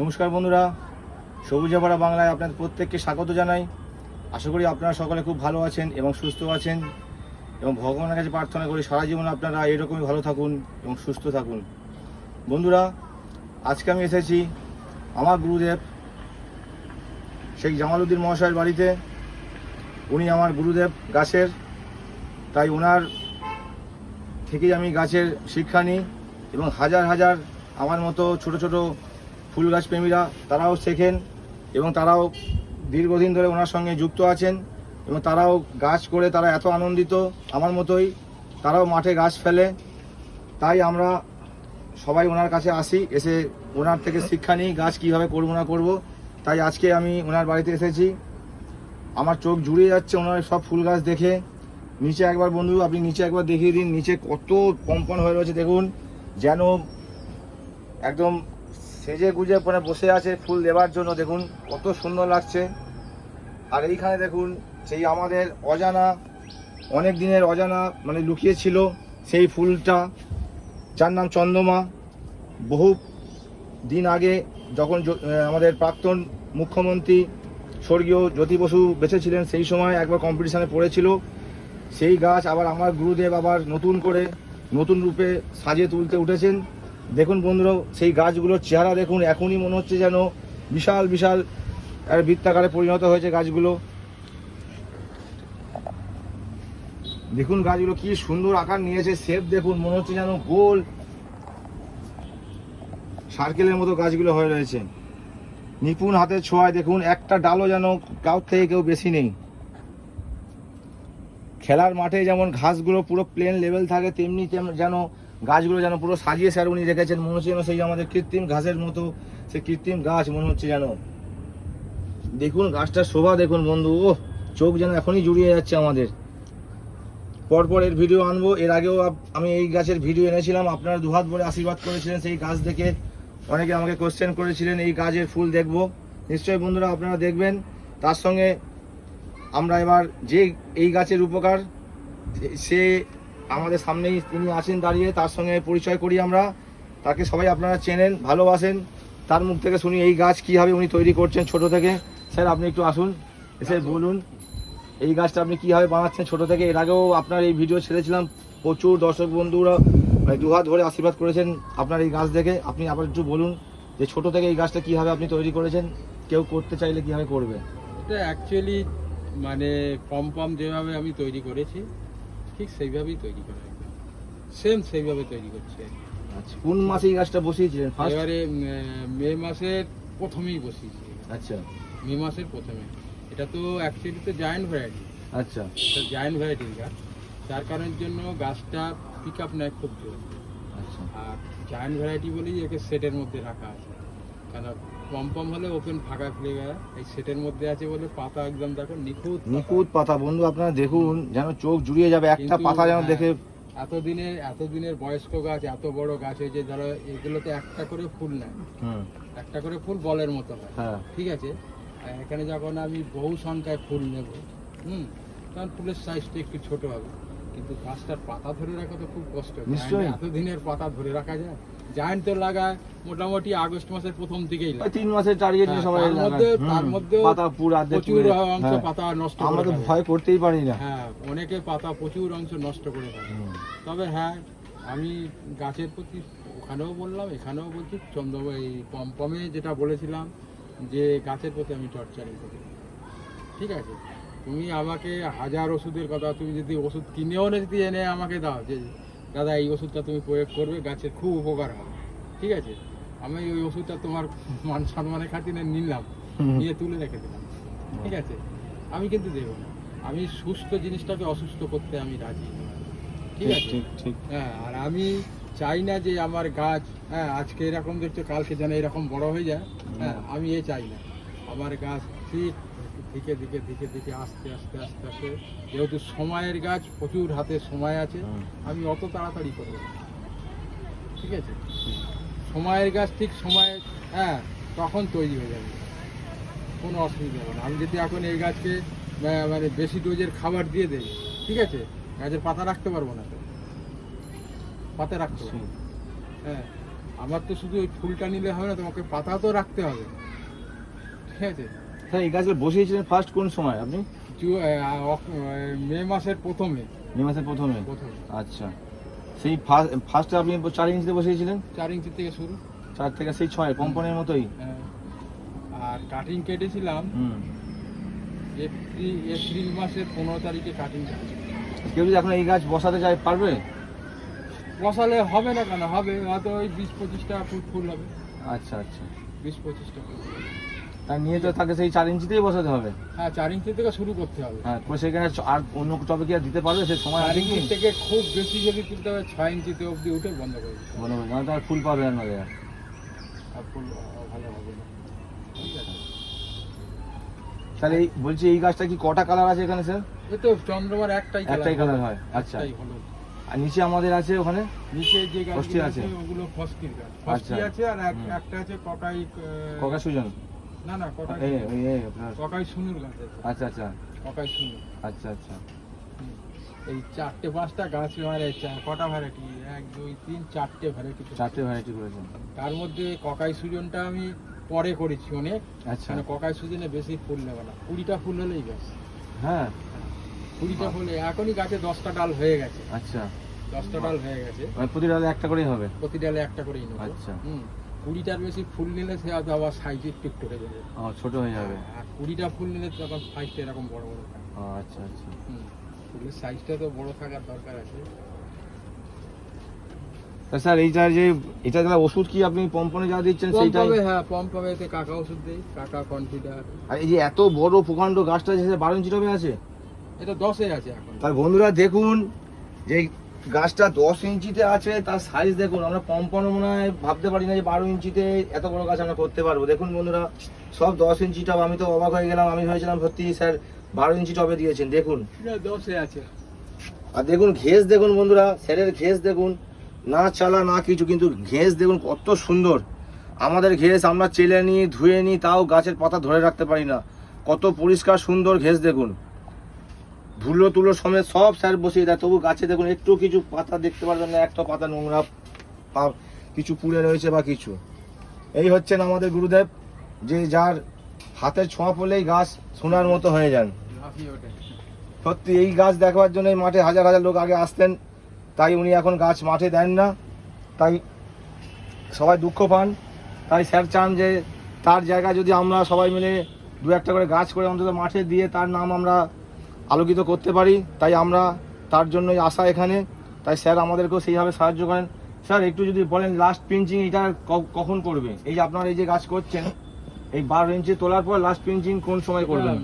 নমস্কার বন্ধুরা। সবুজে ভরা বাংলায় আপনাদের প্রত্যেককে স্বাগত জানাই। আশা করি আপনারা সকলে খুব ভালো আছেন এবং সুস্থ আছেন এবং ভগবানের কাছে প্রার্থনা করি সারা জীবন আপনারা এরকমই ভালো থাকুন এবং সুস্থ থাকুন। বন্ধুরা, আজকে আমি এসেছি আমার গুরুদেব শেখ জামালউদ্দিন মহাশয়ের বাড়িতে। উনি আমার গুরুদেব গাছের, তাই ওনার থেকেই আমি গাছের শিক্ষা নিই এবং হাজার হাজার আমার মতো ছোট ছোট ফুল গাছ প্রেমীরা, তারাও শেখেন এবং তারাও দীর্ঘদিন ধরে ওনার সঙ্গে যুক্ত আছেন এবং তারাও গাছ করে তারা এত আনন্দিত আমার মতোই, তারাও মাঠে গাছ ফেলে। তাই আমরা সবাই ওনার কাছে আসি, এসে ওনার থেকে শিক্ষা নিই গাছ কীভাবে করব না করব। তাই আজকে আমি ওনার বাড়িতে এসেছি। আমার চোখ জুড়িয়ে যাচ্ছে ওনার সব ফুল গাছ দেখে। নিচে একবার বন্ধু, আপনি নিচে একবার দেখিয়ে দিন, নিচে কত কম্পন হয়ে রয়েছে, দেখুন। যেন একদম সেজে গুজে পরে বসে আছে ফুল দেওয়ার জন্য। দেখুন, কত সুন্দর লাগছে। আর এইখানে দেখুন, সেই আমাদের অজানা, অনেক দিনের অজানা মানে লুকিয়ে ছিল সেই ফুলটা। যার নাম চন্দ্রমা। বহু দিন আগে যখন আমাদের প্রাক্তন মুখ্যমন্ত্রী স্বর্গীয় জ্যোতি বসু বেঁচে ছিলেন সেই সময় একবার কম্পিটিশানে পড়েছিল। সেই গাছ আবার আমার গুরুদেব আবার নতুন করে, নতুন রূপে সাজিয়ে তুলতে উঠেছেন। দেখুন বন্ধুরা, সেই গাছগুলোর চেহারা দেখুন, এখনই মনে হচ্ছে যেন বিশাল বিশাল একটা বৃত্তাকারে পরিণত হয়েছে গাছগুলো। দেখুন গাছগুলো কি সুন্দর আকার নিয়েছে, শেপ দেখুন, মনে হচ্ছে যেন গোল সার্কেলের মতো গাছগুলো হয়ে রয়েছে। নিপুণ হাতের ছোঁয়ায় দেখুন, একটা ডালও যেন কাউ থেকে কেউ বেশি নেই। খেলার মাঠে যেমন ঘাসগুলো পুরো প্লেন লেভেল থাকে, তেমনি যেন গাছগুলো যেন পুরো সাজিয়ে স্যার উনি রেখেছেন। মনে হচ্ছে যেন সেই আমাদের কৃত্রিম ঘাসের মতো, সেই কৃত্রিম গাছ মনে হচ্ছে যেন। দেখুন, গাছটার শোভা দেখুন বন্ধু ও চোখ যেন এখনই জুড়িয়ে যাচ্ছে আমাদের। পরপর এর ভিডিও আনব, এর আগেও আমি এই গাছের ভিডিও এনেছিলাম, আপনারা দুহাত ভরে আশীর্বাদ করেছিলেন সেই গাছ দেখে। অনেকে আমাকে কোশ্চেন করেছিলেন, এই গাছের ফুল দেখব। নিশ্চয়ই বন্ধুরা আপনারা দেখবেন, তার সঙ্গে আমরা এবার যে এই গাছের উপকার, সে আমাদের সামনেই তিনি আছেন দাঁড়িয়ে তার সঙ্গে পরিচয় করি আমরা। তাকে সবাই আপনারা চেনেন ভালোবাসেন। তার মুখ থেকে শুনি এই গাছ কীভাবে উনি তৈরি করছেন ছোট থেকে। স্যার আপনি একটু আসুন এসে বলুন এই গাছটা আপনি কীভাবে বানাচ্ছেন ছোট থেকে। এর আগেও আপনার এই ভিডিও ছেড়েছিলাম। প্রচুর দর্শক বন্ধুরা মানে দুহাত ধরে আশীর্বাদ করেছেন আপনার এই গাছ দেখে। আপনি আবার একটু বলুন যে ছোট থেকে এই গাছটা কীভাবে আপনি তৈরি করেছেন কেউ করতে চাইলে কীভাবে করবে? এটা অ্যাকচুয়ালি মানে কম পম যেভাবে আমি তৈরি করেছি ঠিক সেইভাবেই তৈরি করা সেম সেইভাবে তৈরি করছে। আচ্ছা কোন মাসে এই গাছটা বসিয়েছিলেন? ফার্স্ট এবারে উম, মে মাসের প্রথমেই বসিয়েছি। আচ্ছা। মে মাসের প্রথমে। এটা তো অ্যাকচুয়ালি তো জায়েন্ট ভ্যারাইটি আচ্ছা। এটা জায়েন্ট ভ্যারাইটির গাছ। তার কারণের জন্য গাছটা পিক আপ নেয় খুব জোর। আচ্ছা। আর জায়েন্ট ভ্যারাইটি বলেই একে সেটের মধ্যে রাখা আছে। কারণ হলে ওপেন ফাঁকা এই সেটের মধ্যে আছে বলে পাতা একদম দেখো নিখুঁত নিখুঁত পাতা বন্ধু আপনারা দেখুন যেন চোখ জুড়িয়ে যাবে একটা পাতা যেন হ্যাঁ, দেখে। এতদিনের এতদিনের বয়স্ক গাছ এত বড় গাছ হয়েছে ধরো এগুলোতে একটা করে ফুল নেয়। একটা করে ফুল বলের মতো হয়। হ্যাঁ। ঠিক আছে? এখানে যখন আমি বহু সংখ্যায় ফুল নেব হুম তখন ফুলের সাইজটা একটু ছোট হবে। কিন্তু গাছটার পাতা ধরে রাখা তো খুব কষ্ট। নিশ্চয়ই। এতদিনের পাতা ধরে রাখা যায় জায়েন্ট তো লাগায় মোটামুটি আগস্ট মাসের প্রথম দিকেই তিন মাসের টার্গেট নিয়ে হ্যাঁ, সবাই তার মধ্যে- তার পাতা পুরো প্রচুর অংশ হ্যাঁ, পাতা নষ্ট আমরা তো ভয় করতেই পারি না। হ্যাঁ অনেকে পাতা প্রচুর অংশ নষ্ট করে ফেলে। তবে হ্যাঁ আমি গাছের প্রতি ওখানেও বললাম এখানেও বলছি চন্দ্র এই পমপমে যেটা বলেছিলাম যে গাছের প্রতি আমি টর্চারিং করি। ঠিক আছে? তুমি আমাকে হাজার ওষুধের কথা তুমি যদি ওষুধ কিনেও না যদি এনে আমাকে দাও যে দাদা এই ওষুধটা তুমি প্রয়োগ করবে গাছের খুব উপকার হবে। ঠিক আছে? আমি ওই ওষুধটা তোমার মান সম্মানের খাতিরে নিলাম নিয়ে তুলে রেখে দিলাম। ঠিক আছে? আমি কিন্তু দেবো না। আমি সুস্থ জিনিসটাকে অসুস্থ করতে আমি রাজি ঠিক আছে? হ্যাঁ আর আমি চাই না যে আমার গাছ হ্যাঁ আজকে এরকম দেখছ কালকে যেন এরকম বড় হয়ে যায় হ্যাঁ আমি এ চাই না। আমার গাছ ঠিক দিকে দিকে দিকে দিকে আস্তে আস্তে আস্তে আস্তে। যেহেতু সময়ের গাছ প্রচুর হাতে সময় আছে আমি অত তাড়াতাড়ি করব। ঠিক আছে? সময়ের গাছ ঠিক সময় হ্যাঁ তখন তৈরি হয়ে যাবে। কোনো অসুবিধা হবে না। আমি যদি এখন এই গাছকে মানে বেশি ডোজের খাবার দিয়ে দেই ঠিক আছে? গাছের পাতা রাখতে পারব না তো। পাতা রাখতে পারব হ্যাঁ আমার তো শুধু ওই ফুলটা নিলে হবে না তোমাকে পাতা তো রাখতে হবে। ঠিক আছে? স্যার এই গাছগুলো বসিয়েছিলেন ফার্স্ট কোন সময় আপনি? মে মাসের প্রথমে। মে মাসের প্রথমে? আচ্ছা। সেই ফার্স্টে আপনি চার ইঞ্চিতে বসিয়েছিলেন? চার ইঞ্চি থেকে শুরু। চার থেকে সেই ছয় কম্পনের মতোই? হ্যাঁ। আর কাটিং কেটেছিলাম। এপ্রিল এপ্রিল মাসের পনেরো তারিখে কাটিং কেউ যদি এখন এই গাছ বসাতে চায় পারবে? বসালে হবে না কেন? হবে হয়তো ওই বিশ পঁচিশটা ফুট ফুল হবে। আচ্ছা আচ্ছা। বিশ পঁচিশটা ফুল তার নিয়ে তো তাকে সেই চার ইঞ্চিতেই বসাতে হবে। হ্যাঁ চার ইঞ্চি থেকে শুরু করতে হবে। হ্যাঁ তো সেখানে আর অন্য টবে কি আর দিতে পারবে? সে সময় চার ইঞ্চি থেকে খুব বেশি যদি তুলতে হবে ছয় ইঞ্চিতে অবধি উঠে বন্ধ করে দিতে হবে। মনে হয় না তার ফুল পাবে না আর ফুল ভালো হবে না। তাহলে এই বলছি এই গাছটা কি কটা কালার আছে এখানে স্যার? এই তো চন্দ্রমার একটাই একটাই কালার হয়। আচ্ছা। আর নিচে আমাদের আছে ওখানে? নিচে যে গাছগুলো আছে? ওগুলো ফস্টির গাছ। আচ্ছা। ফস্টি আছে আর একটা আছে ককাই ককা সুজন। না না আপনার গাছ আচ্ছা আচ্ছা। আচ্ছা আচ্ছা। এই চারটে পাঁচটা গাছ কটা ভ্যারাইটি এক দুই তিন চারটে ভ্যারাইটি চারটে ভ্যারাইটি করেছেন। তার মধ্যে ককাই সুজনটা আমি পরে করেছি অনেক। আচ্ছা। মানে ককাই সুজনে বেশি ফুল নেবে না। কুড়িটা ফুল হলেই গাছ হ্যাঁ। কুড়িটা ফুলে এখনই গাছে দশটা ডাল হয়ে গেছে। আচ্ছা। দশটা ডাল হয়ে গেছে। মানে প্রতি ডালে একটা করেই হবে? প্রতি ডালে একটা করেই নেব। আচ্ছা। হুম। কুড়িটার বেশি ফুল নিলে সে হয়তো আবার সাইজ একটু একটু হয়ে যাবে। ছোট হয়ে যাবে। আর কুড়িটা ফুল নিলে তখন সাইজটা এরকম বড় বড় থাকে। আচ্ছা আচ্ছা। ফুলের সাইজটা তো বড় থাকার দরকার আছে। স্যার এইটার যে এটা যারা ওষুধ কি আপনি পম্পনে যা দিচ্ছেন হবে হ্যাঁ পম্প হবে এতে কাকা ওষুধ দেই কাকা কনফিডার আর এই যে এত বড় প্রকাণ্ড গাছটা যে বারো ইঞ্চি টবে আছে? এটা দশে আছে এখন। তার বন্ধুরা দেখুন যে গাছটা দশ ইঞ্চিতে আছে তার সাইজ দেখুন আমরা পম্পনও মনে হয় ভাবতে পারি না যে বারো ইঞ্চিতে এত বড় গাছ আমরা করতে পারব। দেখুন বন্ধুরা সব দশ ইঞ্চি টব আমি তো অবাক হয়ে গেলাম আমি ভেবেছিলাম সত্যি স্যার বারো ইঞ্চি টবে দিয়েছেন দেখুন। দশে আছে। আর দেখুন ঘেস দেখুন বন্ধুরা স্যারের ঘেস দেখুন না চালা না কিছু কিন্তু ঘেস দেখুন কত সুন্দর। আমাদের ঘেস আমরা চেলে নিই ধুয়ে নিই তাও গাছের পাতা ধরে রাখতে পারি না। কত পরিষ্কার সুন্দর ঘেস দেখুন। ধুলো তুলো সমেত সব স্যার বসিয়ে দেয়। তবু গাছে দেখুন, একটু কিছু পাতা দেখতে পারবেন না, একটা পাতা নোংরা কিছু পুড়ে রয়েছে বা কিছু। এই হচ্ছেন আমাদের গুরুদেব, যে যার হাতের ছোঁয়া পড়লেই গাছ সোনার মতো হয়ে যান। সত্যি, এই গাছ দেখবার জন্য মাঠে হাজার হাজার লোক আগে আসতেন। তাই উনি এখন গাছ মাঠে দেন না। তাই সবাই দুঃখ পান। তাই স্যার চান যে তার জায়গায় যদি আমরা সবাই মিলে দু একটা করে গাছ করে অন্তত মাঠে দিয়ে তার নাম আমরা আলোকিত করতে পারি তাই আমরা তার জন্যই আসা এখানে। তাই স্যার আমাদেরকেও সেইভাবে সাহায্য করেন। স্যার একটু যদি বলেন লাস্ট পিঞ্চিং এটা কখন করবে? এই যে আপনারা এই যে কাজ করছেন এই বারো ইঞ্চি তোলার পর লাস্ট পিঞ্চিং কোন সময় করবেন?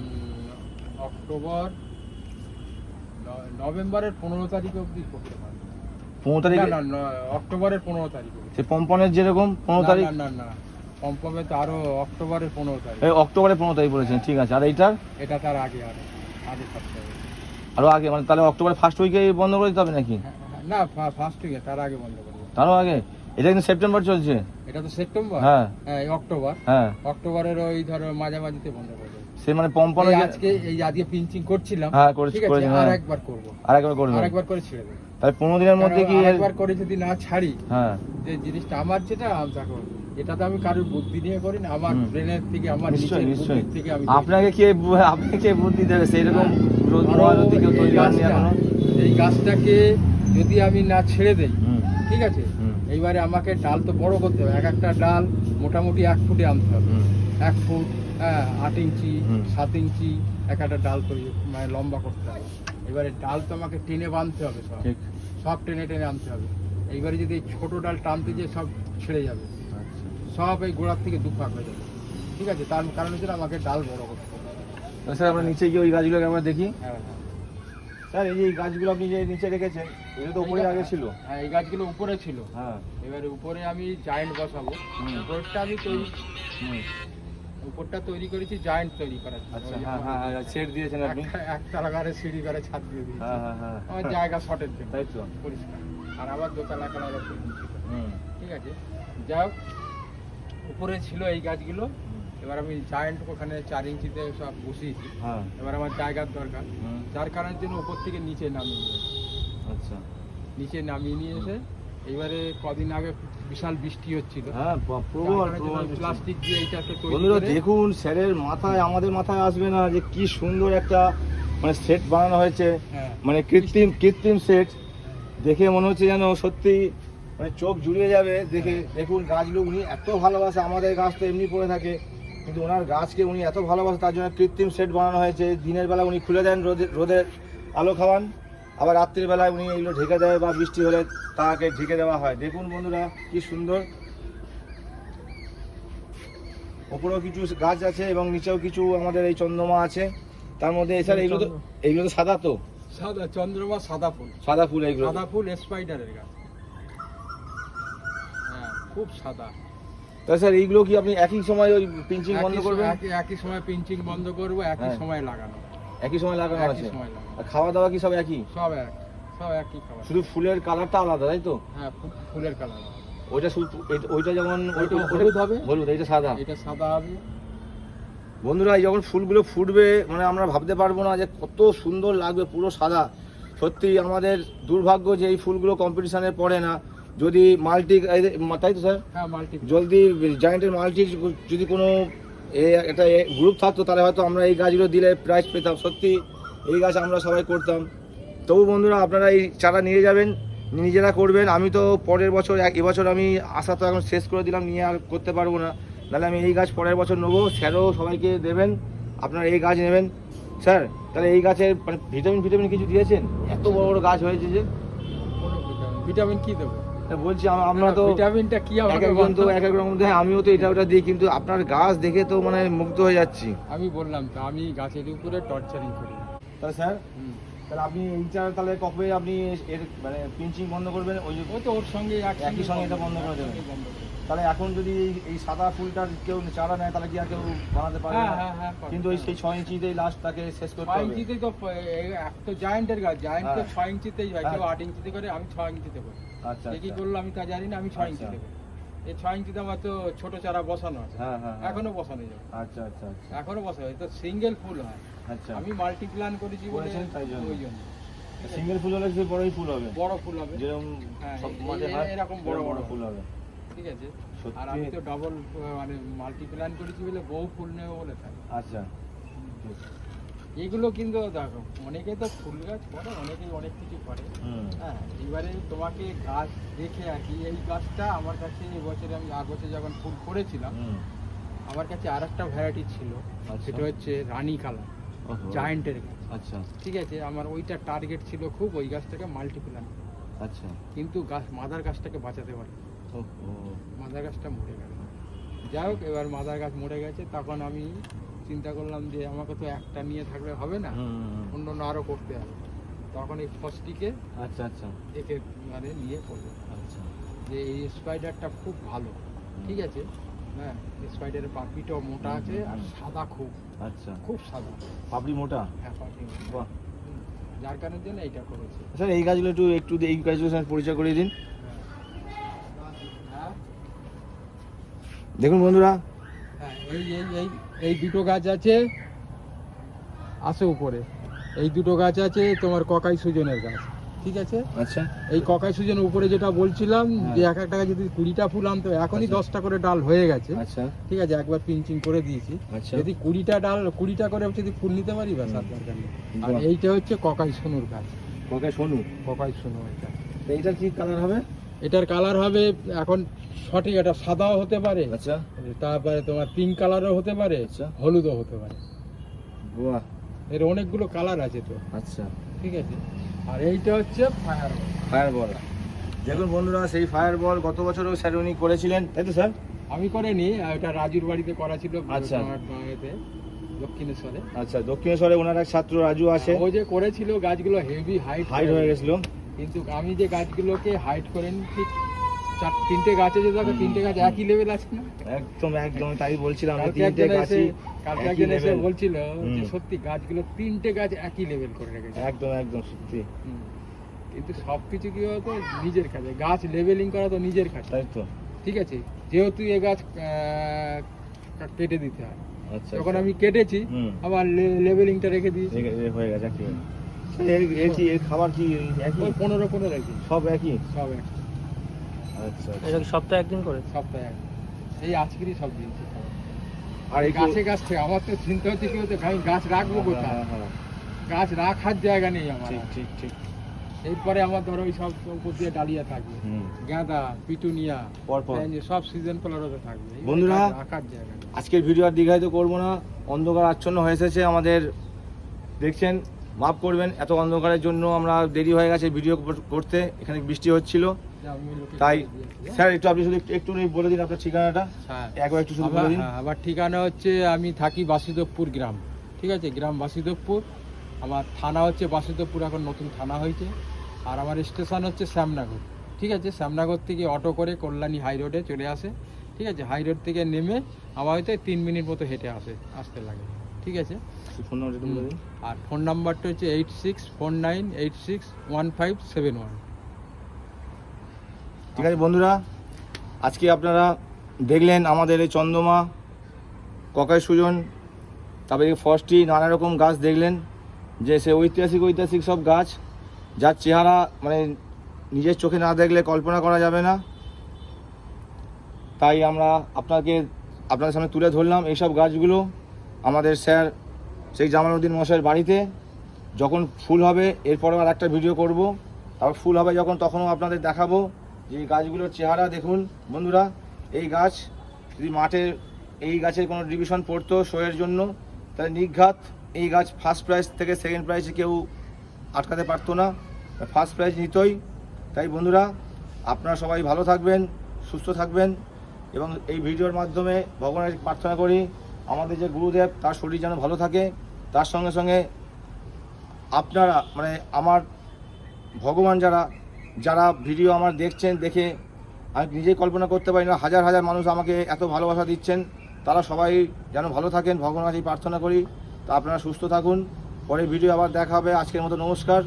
অক্টোবর নভেম্বরের পনেরো তারিখ অবধি করতে পারবে। পনেরো তারিখে? অক্টোবরের পনেরো তারিখ সে পম্পনের যেরকম পনেরো তারিখ? না না পম্পমে তো আরও অক্টোবরের পনেরো তারিখ। এই অক্টোবরে পনেরো তারিখ বলেছেন ঠিক আছে। আর এইটার? এটা তার আগে আরে। আরও আগে? মানে তাহলে অক্টোবরে ফার্স্ট উইকে বন্ধ করে দিতে হবে নাকি? হ্যাঁ, হ্যাঁ, না ফার্স্ট উইকে তার আগে বন্ধ করব তারও আগে? এটা কিন্তু সেপ্টেম্বর চলছে। এটা তো সেপ্টেম্বর হ্যাঁ। হ্যাঁ এই অক্টোবর হ্যাঁ। অক্টোবরের ওই ধরো মাঝামাঝিতে বন্ধ করে সে মানে পম্পনে আজকে এই আজকে পিঞ্চিং করছিলাম। হ্যাঁ, করেছি- ঠিক আছে করেছি, আর। একবার করব। আর একবার করবেন আর একবার করে ছেড়ে দেবো। তাহলে পনেরো দিনের মধ্যে কি একবার করে যদি না ছাড়ি হ্যাঁ। যে জিনিসটা আমার যেটা আম দেখো এটা তো আমি কারোর বুদ্ধি নিয়ে করি না আমার। ব্রেনের থেকে আমার নিশ্চয়ই নিশ্চয়ই। থেকে আমি আপনাকে কে বু- আপনাকে বুদ্ধি দেবে? সেই রকম মহারথী কেউ এই তৈরি হয়নি এখনও। এই গাছটাকে যদি আমি না ছেড়ে দেই ঠিক আছে? এইবারে আমাকে ডাল তো বড় করতে হবে এক একটা ডাল মোটামুটি এক ফুটে আনতে হবে। এক ফুট হ্যাঁ আট ইঞ্চি সাত ইঞ্চি এক একটা ডাল তৈরি মানে লম্বা করতে হবে। এবারে ডাল তো আমাকে টেনে বাঁধতে হবে সব। সব টেনে টেনে আনতে হবে। এইবারে যদি ছোট ডাল টানতে যে সব ছেড়ে যাবে সব এই গোড়ার থেকে দুফাক হয়ে যাবে। ঠিক আছে? তার কারণ হচ্ছে আমাকে ডাল বড় করতে হবে। স্যার আমরা নিচে গিয়ে ওই গাছগুলোকে আমরা দেখি। হ্যাঁ হ্যাঁ। স্যার এই যে এই গাছগুলো আপনি যে নিচে রেখেছেন এগুলো তো উপরে আগে ছিল। হ্যাঁ এই গাছগুলো উপরে ছিল। হ্যাঁ। এবারে উপরে আমি জায়েন্ট বসাবো। উপরটা আমি তৈরি উপরটা তৈরি করেছি জায়েন্ট তৈরি করার। আচ্ছা হ্যাঁ হ্যাঁ হ্যাঁ ছেড় দিয়েছেন আপনি। একতলা ঘরে সিঁড়ি করে ছাদ দিয়ে দিয়েছি। হ্যাঁ হ্যাঁ হ্যাঁ আমার জায়গা শর্টের জন্য। তাই তো। পরিষ্কার। আর আবার দোতলা হুম। ঠিক আছে? যাই হোক। উপরে ছিল এই গাছগুলো। এবার আমি জায়েন্ট ওখানে চার ইঞ্চিতে সব বসিয়েছি। হ্যাঁ। এবার আমার জায়গার দরকার। যার কারণের জন্য উপর থেকে নিচে নামিয়ে আচ্ছা। নিচে নামিয়ে নিয়ে এসে এইবারে কদিন আগে বিশাল বৃষ্টি হচ্ছিল। হ্যাঁ প্লাস্টিক দিয়ে এইটাকে তৈরি বন্ধুরা দেখুন স্যারের মাথায় আমাদের মাথায় আসবে না যে কি সুন্দর একটা মানে সেট বানানো হয়েছে। হ্যাঁ। মানে কৃত্রিম কৃত্রিম সেট দেখে মনে হচ্ছে যেন সত্যি মানে চোখ জুড়িয়ে যাবে দেখে দেখুন গাছগুলো উনি এত ভালোবাসে আমাদের গাছ তো এমনি পড়ে থাকে। কিন্তু ওনার গাছকে উনি এত ভালোবাসে তার জন্য কৃত্রিম সেট বানানো হয়েছে। দিনের বেলা উনি খুলে দেন রোদে রোদের আলো খাওয়ান আবার রাত্রির বেলায় উনি এগুলো ঢেকে দেয় বা বৃষ্টি হলে তাকে ঢেকে দেওয়া হয়। দেখুন বন্ধুরা কি সুন্দর। ওপরেও কিছু গাছ আছে এবং নিচেও কিছু আমাদের এই চন্দ্রমা আছে। তার মধ্যে এছাড়া এগুলো তো এগুলো তো সাদা তো? সাদা চন্দ্রমা সাদা ফুল। সাদা ফুল এইগুলো সাদা ফুল স্পাইডারের গাছ। খুব সাদা। তা স্যার এইগুলো কি আপনি একই সময় ওই পিঞ্চিং বন্ধ করবেন? একই- একই সময় পিঞ্চিং বন্ধ করব একই হ্যাঁ। সময় লাগানো। একই সময় লাগানো আছে? আর খাওয়া দাওয়া কি সব একই? সব এক সব একই খাবার শুধু ফুলের কালারটা আলাদা তাই তো? হ্যাঁ ফুলের কালার ওইটা শুধু ওইটা যেমন ওইটা হলুদ হবে। হলুদ এইটা সাদা। এটা সাদা হবে। বন্ধুরা যখন ফুলগুলো ফুটবে মানে আমরা ভাবতে পারব না যে কত সুন্দর লাগবে পুরো সাদা। সত্যি আমাদের দুর্ভাগ্য যে এই ফুলগুলো কম্পিটিশনে পড়ে না। যদি মাল্টি তাই তো স্যার? হ্যাঁ মাল্টি। জলদি জায়েন্টের মাল্টি যদি কোনো একটা গ্রুপ থাকতো তাহলে হয়তো আমরা এই গাছগুলো দিলে প্রাইজ পেতাম। সত্যি এই গাছ আমরা সবাই করতাম। তবু বন্ধুরা আপনারা এই চারা নিয়ে যাবেন নিজেরা করবেন। আমি তো পরের বছর এক এবছর আমি আশা তো এখন শেষ করে দিলাম নিয়ে আর করতে পারব না। তাহলে আমি এই গাছ পরের বছর নেব স্যারও সবাইকে দেবেন আপনারা এই গাছ নেবেন। স্যার তাহলে এই গাছের মানে ভিটামিন ভিটামিন কিছু দিয়েছেন? এত বড় বড় গাছ হয়েছে যে। ভিটামিন কী দেবো? বলছি আমরা তো ভিটামিনটা কি এক একজন তো এক এক রকম দেয় আমিও তো এটা ওটা দিই কিন্তু আপনার গাছ দেখে তো মানে মুগ্ধ হয়ে যাচ্ছি। আমি বললাম তো আমি গাছের উপরে টর্চারিং করি। তাহলে স্যার। তাহলে আপনি এইটা তাহলে কবে আপনি এর মানে পিঞ্চিং বন্ধ করবেন? ওই যে- ওই তো ওর সঙ্গে একই সঙ্গে এটা বন্ধ করে দেবেন। তাহলে এখন যদি এই- সাদা ফুলটার কেউ চারা নেয় তাহলে কি আর কেউ বানাতে পারবে হ্যাঁ না? হ্যাঁ হ্যাঁ। কিন্তু ওই সেই ছয় ইঞ্চিতেই লাস্ট তাকে শেষ করতে হবে। ইঞ্চিতেই তো এক তো জায়েন্টের গাছ জায়েন্ট তো। ছয় ইঞ্চিতেই হয় কেউ। আট ইঞ্চিতে করে আমি ছয় ইঞ্চিতে করি। আচ্ছা এ কি আচ্ছা। করল আমি তা জানি না আমি ছয় আচ্ছা। ইঞ্চিতে করি। এই ছয় ইঞ্চিতে আমার তো ছোট চারা বসানো আছে। এখনও বসানো যাবে। আচ্ছা আচ্ছা আচ্ছা। এখনও বসানো তো সিঙ্গেল ফুল হয়। আচ্ছা। আমি মাল্টি প্ল্যান করেছি বলে। ওই জন্য। সিঙ্গেল ফুল হলে বড়ই ফুল হবে। বড় ফুল হবে। যেরকম সব মাঝে হয় এরকম বড় বড় ফুল হবে। ঠিক আছে? আর আমি তো ডবল মানে করেছি বলে বহু ফুল নেব বলে আচ্ছা। এগুলো কিন্তু দেখো অনেকে তো ফুল গাছ করে অনেকেই অনেক কিছু করে। হ্যাঁ এবারে তোমাকে গাছ দেখে আর কি এই গাছটা আমার কাছে এবছরে আমি আগস্টে যখন ফুল করেছিলাম আমার কাছে আর একটা ভ্যারাইটি ছিল। আচ্ছা। সেটা হচ্ছে রানী কালার। জায়েন্টের গাছ। আচ্ছা। ঠিক আছে আমার ওইটা টার্গেট ছিল খুব ওই গাছটাকে মাল্টিপ্লান আচ্ছা। কিন্তু গাছ মাদার গাছটাকে বাঁচাতে পারে। মাদার গাছটা মরে গেল। যাই হোক এবার মাদার গাছ মরে গেছে তখন আমি চিন্তা করলাম যে আমাকে তো একটা নিয়ে থাকলে হবে না। অন্য অন্য আরও করতে হবে। তখন এই ফসটিকে আচ্ছা আচ্ছা। একে মানে নিয়ে করব। আচ্ছা। যে এই স্পাইডারটা খুব ভালো ঠিক আছে? হ্যাঁ স্পাইডারের পাপড়িটাও মোটা আছে আর সাদা খুব। আচ্ছা। খুব সাদা। পাপড়ি মোটা? হ্যাঁ পাপড়ি মোটা। বাহ। যার কারণের জন্য এইটা করেছি। স্যার এই গাছগুলো একটু একটু এই গাছগুলোর সঙ্গে পরিচয় করিয়ে দিন হ্যাঁ দেখুন বন্ধুরা। হ্যাঁ এই এই এই এই দুটো গাছ আছে। আসে উপরে। এই দুটো গাছ আছে তোমার ককাই সুজনের গাছ। ঠিক আছে? আচ্ছা। এই ককাই সুজনের উপরে যেটা বলছিলাম হ্যাঁ। যে এক এক টাকা যদি কুড়িটা ফুল আনতো এখনই আচ্ছা। দশটা করে ডাল হয়ে গেছে। আচ্ছা। ঠিক আছে? একবার পিঞ্চিং করে দিয়েছি। আচ্ছা। যদি কুড়িটা ডাল কুড়িটা করে যদি ফুল নিতে পারি ব্যাস আর দরকার নেই। আর এইটা হচ্ছে ককাই সোনুর গাছ। কাকা শোনু ককাই সোনু এটা এইটা কি কালার হবে? এটার কালার হবে এখন সঠিক এটা সাদাও হতে পারে আচ্ছা। তারপরে তোমার পিঙ্ক কালারও হতে পারে আচ্ছা। হলুদও হতে পারে। বাহ। এর অনেকগুলো কালার আছে তো। আচ্ছা। ঠিক আছে? আর এইটা হচ্ছে ফায়ার ফায়ার বল দেখুন বন্ধুরা সেই ফায়ার বল গত বছরও স্যার উনি করেছিলেন। তাই তো স্যার আমি করিনি এটা রাজুর বাড়িতে করা ছিল আচ্ছা। দক্ষিণেশ্বরে। আচ্ছা দক্ষিণেশ্বরে ওনার এক ছাত্র রাজু আছে। ও যে করেছিল গাছগুলো হেভি হাইট হাইট হয়ে গেছিল। কিন্তু আমি যে গাছগুলোকে হাইট করে নি, ঠিক চার তিনটে গাছে যে দেখো তিনটে গাছ একই লেভেল আছে না? একদম একদম তাই বলছিলাম তিনটে গাছই কালকে একজন এসে বলছিল যে সত্যি গাছগুলো তিনটে গাছ একই লেভেল করে রেখেছে। একদম একদম সত্যি। কিন্তু সব কিছু কি হতো নিজের কাছে গাছ লেভেলিং করা তো নিজের কাছে তাই তো। ঠিক আছে? যেহেতু এ গাছ কেটে দিতে হয়। আচ্ছা যখন আচ্ছা। আমি কেটেছি। আবার লেভেলিংটা রেখে দিয়েছি। হয়ে গেছে। এর খাবার কি একই? পনেরো সব একই? সব এক আচ্ছা এটা কি সপ্তাহে একদিন করে? সপ্তাহে একদিন। এই আজকেরই সব দিন। আর এই গাছে গাছ থেকে আমার তো চিন্তা হচ্ছে কি হচ্ছে আমি গাছ রাখব কোথায়? হ্যাঁ, হ্যাঁ, গাছ রাখার জায়গা নেই আমার ঠিক ঠিক ঠিক। এরপরে আমার ধরো ওই সব উপর দিয়ে ডালিয়া থাকবে। হুম। গাঁদা পিটুনিয়া পরপর সব সিজন ফ্লাওয়ারও থাকবে। বন্ধুরা, রাখার জায়গা আজকের ভিডিও আর দীঘায় তো করব না। অন্ধকার আচ্ছন্ন হয়ে এসেছে আমাদের। দেখছেন? মাফ করবেন এত অন্ধকারের জন্য আমরা দেরি হয়ে গেছে ভিডিও করতে এখানে বৃষ্টি হচ্ছিল। তাই? স্যার একটু আপনি শুধু একটু- একটু বলে দিন আপনার ঠিকানাটা। হ্যাঁ। একবার একটু শুধু বলে দিন। হ্যাঁ, আমার ঠিকানা হচ্ছে আমি থাকি বাসুদেবপুর গ্রাম। ঠিক আছে? গ্রাম বাসুদেবপুর। আমার থানা হচ্ছে বাসুদেবপুর এখন নতুন থানা হয়েছে। আর আমার স্টেশন হচ্ছে শ্যামনগর। ঠিক আছে? শ্যামনগর থেকে অটো করে কল্যাণী হাই রোডে চলে আসে। ঠিক আছে? হাই রোড থেকে নেমে আমার হয়তো তিন মিনিট মতো হেঁটে আসে আসতে লাগে। ঠিক আছে? ফোন নাম্বারটা বলে। দিন আর ফোন নাম্বারটা হচ্ছে eight six four nine eight six one five seven one ঠিক আছে বন্ধুরা আজকে আপনারা দেখলেন আমাদের এই চন্দ্রমা ককাই সুজন তারপরে ফস্টি নানা রকম গাছ দেখলেন যে সে ঐতিহাসিক ঐতিহাসিক সব গাছ যার চেহারা মানে নিজের চোখে না দেখলে কল্পনা করা যাবে না। তাই আমরা আপনাকে আপনাদের সামনে তুলে ধরলাম এইসব গাছগুলো। আমাদের স্যার সেই জামালউদ্দিন মশাইয়ের বাড়িতে যখন ফুল হবে এরপরে আর একটা ভিডিও করব। তারপর ফুল হবে যখন, তখনও আপনাদের দেখাবো যে গাছগুলোর চেহারা। দেখুন বন্ধুরা, এই গাছ যদি মাঠের এই গাছের কোনো ডিভিশন পড়তো শোয়ের জন্য, তাহলে নিঘাত এই গাছ ফার্স্ট প্রাইজ থেকে সেকেন্ড প্রাইজে কেউ আটকাতে পারতো না ফার্স্ট প্রাইজ নিতই। তাই বন্ধুরা, আপনারা সবাই ভালো থাকবেন, সুস্থ থাকবেন এবং এই ভিডিওর মাধ্যমে ভগবানের প্রার্থনা করি। আমাদের যে গুরুদেব, তার শরীর যেন ভালো থাকে, তার সঙ্গে সঙ্গে আপনারা মানে আমার ভগবান যারা যারা ভিডিও আমার দেখছেন, দেখে আমি নিজেই কল্পনা করতে পারি না, হাজার হাজার মানুষ আমাকে এত ভালোবাসা দিচ্ছেন, তারা সবাই যেন ভালো থাকেন, ভগবানের কাছে প্রার্থনা করি। তা আপনারা সুস্থ থাকুন পরে ভিডিও আবার দেখা হবে, আজকের মতো নমস্কার।